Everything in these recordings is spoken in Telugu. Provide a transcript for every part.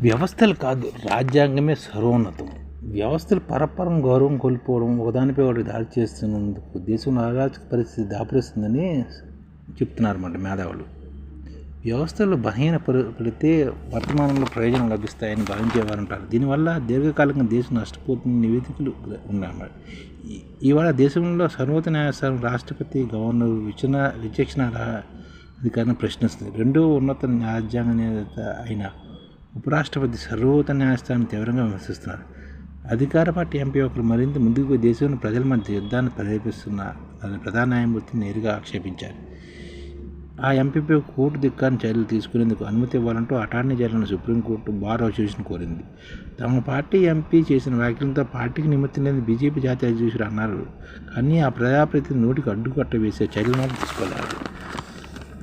వ్యవస్థలు కాదు రాజ్యాంగమే సర్వోన్నతం. వ్యవస్థలు పరపరం గౌరవం కోల్పోవడం ఒకదానిపై ఒకటి దాడి చేస్తున్నందుకు దేశంలో అరాచక పరిస్థితి దాపురిస్తుందని చెప్తున్నారన్నమాట మేధావులు. వ్యవస్థలు బలహీన పడితే వర్తమానంలో ప్రయోజనం లభిస్తాయని భావించేవారు ఉంటారు. దీనివల్ల దీర్ఘకాలికంగా దేశం నష్టపోతున్న నివేదికలు ఉన్నాయన్నమాట. ఇవాళ దేశంలో సర్వోన్నత న్యాయస్థానం రాష్ట్రపతి గవర్నర్ విచన విచక్షణ అధికారిని ప్రశ్నిస్తుంది. రెండో ఉన్నత రాజ్యాంగ నేత అయిన ఉపరాష్ట్రపతి సర్వోన్నత న్యాయస్థానం తీవ్రంగా విమర్శిస్తున్నారు. అధికార పార్టీ ఎంపీ ఒకరు మరింత ముందుకు దేశంలో ప్రజల మధ్య యుద్ధాన్ని ప్రేరేపిస్తున్నారని ప్రధాన న్యాయమూర్తి నేరుగా ఆక్షేపించారు. ఆ ఎంపీపై కోర్టు దిక్కాన్ని చర్యలు తీసుకునేందుకు అనుమతి ఇవ్వాలంటూ attorney general Supreme Court bar association కోరింది. తమ పార్టీ ఎంపీ చేసిన వ్యాఖ్యలతో పార్టీకి నిమిత్తం లేని బీజేపీ జాతీయ అధ్యక్షుడు అన్నారు. కానీ ఆ ప్రజాప్రతినిధి నోటికి అడ్డుకట్ట వేసే చర్యలు మాత్రం తీసుకోలేదు.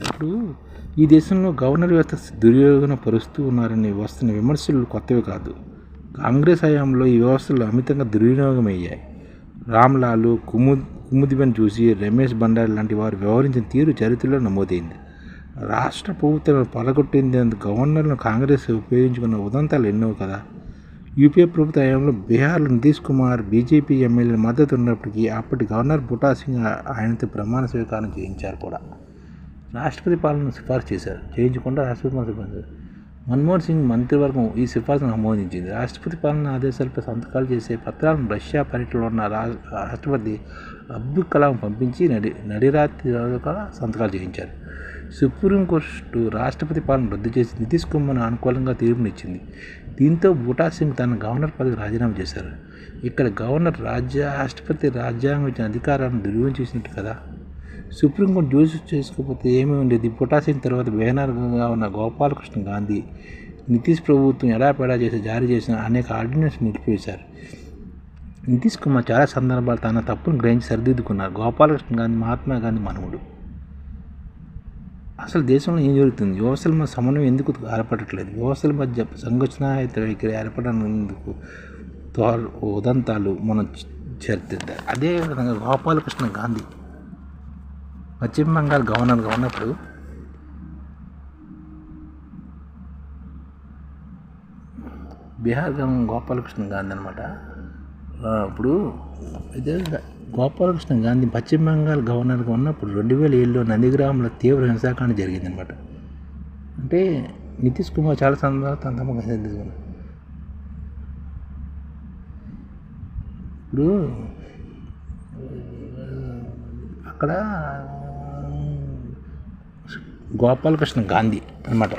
ఇప్పుడు ఈ దేశంలో గవర్నర్ వ్యవస్థ దుర్యోగన పరుస్తూ ఉన్నారని వస్తున్న విమర్శలు కొత్తవి కాదు. కాంగ్రెస్ హయాంలో ఈ వ్యవస్థలు అమితంగా దుర్వినియోగమయ్యాయి. రామ్లాలు కుము కుముదిబెన్ చూసి రమేష్ బండారి లాంటి వారు వ్యవహరించిన తీరు చరిత్రలో నమోదైంది. రాష్ట్ర ప్రభుత్వం పలగొట్టేందుకు గవర్నర్ను కాంగ్రెస్ ఉపయోగించుకున్న ఉదంతాలు ఎన్నో కదా. యూపీఏ ప్రభుత్వ హయాంలో బీహార్లో నితీష్ కుమార్ బీజేపీ ఎమ్మెల్యేల మద్దతు ఉన్నప్పటికీ అప్పటి గవర్నర్ బుటా సింగ్ ఆయనతో ప్రమాణ స్వీకారం చేయించారు కూడా. రాష్ట్రపతి పాలన సిఫార్సు చేశారు. చేయించకుండా రాష్ట్రపతి పాలన సిఫార్సు మన్మోహన్ సింగ్ మంత్రివర్గం ఈ సిఫార్సును ఆమోదించింది. రాష్ట్రపతి పాలన ఆదేశాలపై సంతకాలు చేసే పత్రాలను రష్యా పర్యటనలో ఉన్న రా- రాష్ట్రపతి అబ్దుల్ కలాం పంపించి నడి నడిరాత్రి కూడా సంతకాలు చేయించారు. సుప్రీంకోర్టు రాష్ట్రపతి పాలన రద్దు చేసి నితీష్ కుమార్ అనుకూలంగా తీర్పునిచ్చింది. దీంతో బూటా సింగ్ తన గవర్నర్ పదవికి రాజీనామా చేశారు. ఇక్కడ గవర్నర్ రాజ్య రాష్ట్రపతి రాజ్యాంగం ఇచ్చిన అధికారాలను దుర్వినియోగం చేసినట్టు కదా? సుప్రీంకోర్టు జ్యూస్ చేసుకోకపోతే ఏమీ ఉండేది? పుటాసింగ్ తర్వాత బేనార్గంగా ఉన్న గోపాలకృష్ణ గాంధీ నితీష్ ప్రభుత్వం ఎడాపెడా చేసి జారీ చేసిన అనేక ఆర్డినెన్స్ నిలిపివేశారు. నితీష్ కుమార్ చాలా సందర్భాలు తన తప్పును గ్రహించి సరిదిద్దుకున్నారు. గోపాలకృష్ణ గాంధీ మహాత్మా గాంధీ మనవుడు. అసలు దేశంలో ఏం జరుగుతుంది? వ్యవస్థల మధ్య సమన్వయం ఎందుకు ఏర్పడట్లేదు? వ్యవస్థల మధ్య సంఘటనాయుత వైఖరి ఏర్పడనందుకు తో- ఉదంతాలు మనం చర్చిద్దాం. అదేవిధంగా గోపాలకృష్ణ గాంధీ పశ్చిమ బెంగాల్ గవర్నర్గా ఉన్నప్పుడు బీహార్ గవర్నర్ గోపాలకృష్ణ గాంధీ అనమాట ఇప్పుడు ఇదే గోపాలకృష్ణ గాంధీ పశ్చిమ బెంగాల్ గవర్నర్గా ఉన్నప్పుడు రెండు వేల ఏడులో నందిగ్రామంలో తీవ్ర హింసాకాండ జరిగిందనమాట అంటే నితీష్ కుమార్ చాలా సందర్భాలు తన తమ ఇప్పుడు అక్కడ గోపాలకృష్ణ గాంధీ అన్నమాట.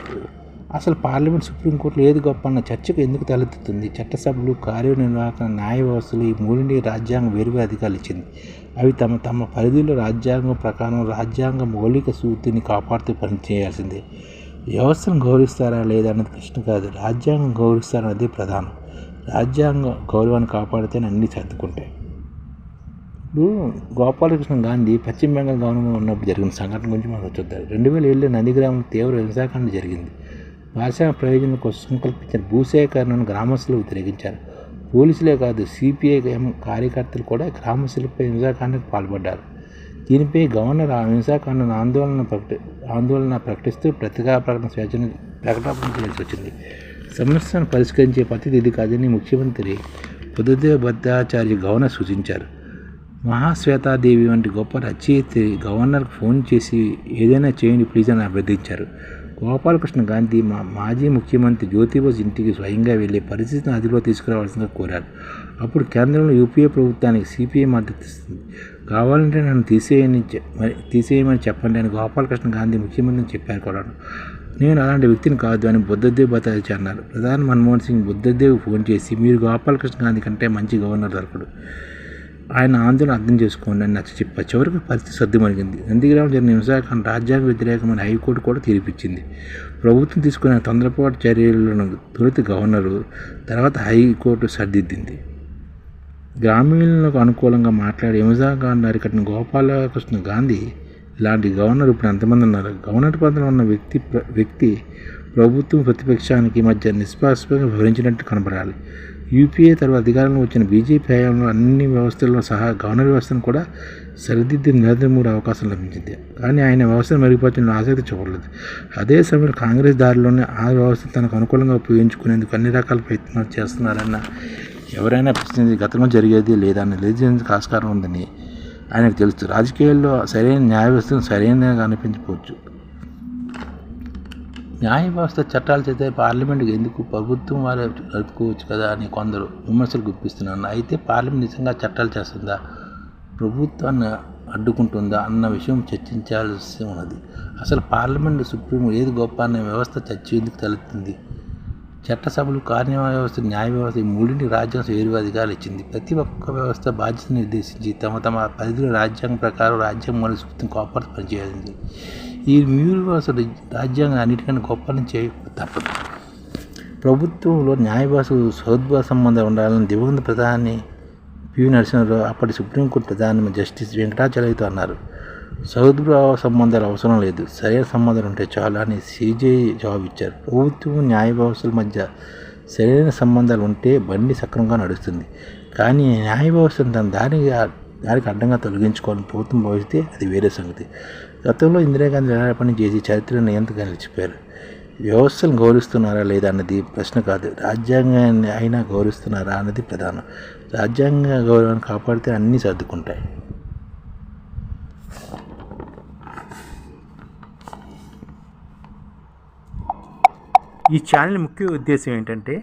అసలు పార్లమెంట్ సుప్రీంకోర్టులో ఏది గొప్ప అన్న చర్చకు ఎందుకు తలెత్తుతుంది? చట్టసభలు కార్యనిర్వాహక న్యాయ వ్యవస్థలు ఈ మూడింటి రాజ్యాంగం వేరువేరు అధికారులు ఇచ్చింది. అవి తమ తమ పరిధిలో రాజ్యాంగం ప్రకారం రాజ్యాంగ మౌలిక సూతిని కాపాడుతూ పనిచేయాల్సిందే వ్యవస్థను గౌరవిస్తారా లేదా అన్నది ప్రశ్న కాదు. రాజ్యాంగం గౌరవిస్తారా అనేది ప్రధానం. రాజ్యాంగ గౌరవాన్ని కాపాడితేనే అన్నీ సర్దుకుంటాయి. ఇప్పుడు గోపాలకృష్ణ గాంధీ పశ్చిమ బెంగాల్ గవర్నమెంట్ ఉన్నప్పుడు జరిగిన సంఘటన గురించి మనకు చూద్దాం. రెండు వేల ఏడులో నందిగ్రామం తీవ్ర హింసాకాండ జరిగింది. భాషా ప్రయోజనం కోసం సంకల్పించిన భూసేకరణను గ్రామస్తులు వ్యతిరేకించారు పోలీసులే కాదు సిపిఐఎం కార్యకర్తలు కూడా గ్రామస్తులపై హింసాకాండకు పాల్పడ్డారు. దీనిపై గవర్నర్ ఆ హింసాకాండను ఆందోళన ప్రకటి ఆందోళన ప్రకటిస్తూ ప్రతిగా ప్రకటన స్వేచ్ఛను ప్రకటన చేయాల్సి వచ్చింది. సమస్యను పరిష్కరించే పద్ధతి ఇది కాదని ముఖ్యమంత్రి బుద్ధదేవ భద్రాచార్య గవర్నర్ సూచించారు. మహాశ్వేతాదేవి వంటి గొప్ప రచయిత్రి గవర్నర్కి ఫోన్ చేసి ఏదైనా చేయండి ప్లీజ్ అని అభ్యర్థించారు. గోపాలకృష్ణ గాంధీ మా మాజీ ముఖ్యమంత్రి జ్యోతిబోస్ ఇంటికి స్వయంగా వెళ్ళి పరిస్థితిని అదుపులో తీసుకురావాల్సిందిగా కోరారు. అప్పుడు కేంద్రంలో యూపీఏ ప్రభుత్వానికి సిపిఐ మద్దతు ఇస్తుంది. కావాలంటే నన్ను తీసేయని తీసేయమని చెప్పండి అని గోపాలకృష్ణ గాంధీ ముఖ్యమంత్రిని చెప్పారు కూడా నేను అలాంటి వ్యక్తిని కాదు అని బుద్ధదేవ్ బతాయిచి అన్నారు ప్రధాని మన్మోహన్ సింగ్ బుద్ధదేవ్ ఫోన్ చేసి మీరు గోపాలకృష్ణ గాంధీ కంటే మంచి గవర్నర్ దొరకడు. ఆయన ఆందోళన అర్థం చేసుకోండి అని నచ్చ చెప్ప చివరికి పరిస్థితి సర్దుమణిగింది నందిగ్రామం జరిగిన హింసాకాండ రాజ్యాంగ వ్యతిరేకమైన హైకోర్టు కూడా తీర్పిచ్చింది. ప్రభుత్వం తీసుకున్న తొందరపాటు చర్యలను తొలుత గవర్నరు తర్వాత హైకోర్టు సర్దిద్దింది. గ్రామీణులకు అనుకూలంగా మాట్లాడి హింసాకాండ అరికట్టిన గోపాలకృష్ణ గాంధీ ఇలాంటి గవర్నర్ ఇప్పుడు ఎంతమంది ఉన్నారు? గవర్నర్ పదంలో ఉన్న వ్యక్తి ప్ర- వ్యక్తి ప్రభుత్వం ప్రతిపక్షానికి మధ్య నిష్పాక్షంగా వివరించినట్టు కనబడాలి. యూపీఏ తర్వాత అధికారంలో వచ్చిన బీజేపీ హయాంలో అన్ని వ్యవస్థల్లో సహా గవర్నర్ వ్యవస్థను కూడా సరిదిద్ది నరేంద్ర మోడీ అవకాశం లభించింది. కానీ ఆయన వ్యవస్థను మెరుగుపరచడంలో ఆసక్తి చూపలేదు. అదే సమయంలో కాంగ్రెస్ దారిలోనే ఆ వ్యవస్థ తనకు అనుకూలంగా ఉపయోగించుకునేందుకు అన్ని రకాల ప్రయత్నాలు చేస్తున్నారన్న ఎవరైనా ప్రశ్నించి గతంలో జరిగేది లేదా అని ఆస్కారం ఉందని ఆయనకు తెలుసు. రాజకీయాల్లో సరైన న్యాయ వ్యవస్థను సరైనగా అనిపించకపోవచ్చు. న్యాయ వ్యవస్థ చట్టాలు చేస్తే పార్లమెంట్కి ఎందుకు ప్రభుత్వం వారే నడుపుకోవచ్చు కదా అని కొందరు విమర్శలు గుప్పిస్తున్నారు. అయితే పార్లమెంట్ నిజంగా చట్టాలు చేస్తుందా? ప్రభుత్వాన్ని అడ్డుకుంటుందా అన్న విషయం చర్చించాల్సి ఉన్నది. అసలు పార్లమెంట్ సుప్రీం ఏది గొప్ప అనే వ్యవస్థ చర్చ ఎందుకు తలెత్తుంది? చట్టసభలు కార్యనిర్వాహక వ్యవస్థ న్యాయ వ్యవస్థ ఈ మూడింటి రాజ్యాంగం వేరుగా అధికారులు ఇచ్చింది ప్రతి ఒక్క వ్యవస్థ బాధ్యత నిర్దేశించి తమ తమ పరిధిలో రాజ్యాంగం ప్రకారం రాజ్యాంగం మరియు సుప్రీం కోపర్ పనిచేయాలి ఈ మూడు అసలు రాజ్యాంగం అన్నిటికన్నా గొప్పని చేయ తప్పదు. ప్రభుత్వంలో న్యాయభాష వ్యవస్థ సంబంధం ఉండాలని దివంగత ప్రధాని పివి నరసింహరావు అప్పటి సుప్రీంకోర్టు ప్రధాని జస్టిస్ వెంకటాచలయ్యతో అన్నారు. సౌద్భావ సంబంధాలు అవసరం లేదు. సరైన సంబంధాలు ఉంటే చాలు అని సీజే జవాబు ఇచ్చారు ప్రభుత్వం న్యాయ వ్యవస్థల మధ్య సరైన సంబంధాలు ఉంటే బండి సక్రమంగా నడుస్తుంది. కానీ న్యాయ వ్యవస్థను తన దానికి దానికి అడ్డంగా తొలగించుకోవాలని ప్రభుత్వం భావిస్తే అది వేరే సంగతి. గతంలో ఇందిరాగాంధీ పని చేసి చరిత్రను ఎంతగా నిలిచిపోయారు? వ్యవస్థను గౌరవిస్తున్నారా లేదా అన్నది ప్రశ్న కాదు. రాజ్యాంగాన్ని అయినా గౌరవిస్తున్నారా అన్నది ప్రధానం. రాజ్యాంగ గౌరవాన్ని కాపాడితే అన్నీ సర్దుకుంటాయి. ఈ ఛానల్ ముఖ్య ఉద్దేశం ఏంటంటే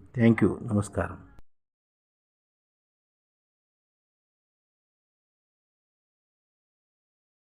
ಥ್ಯಾಂಕ್ ಯು ನಮಸ್ಕಾರ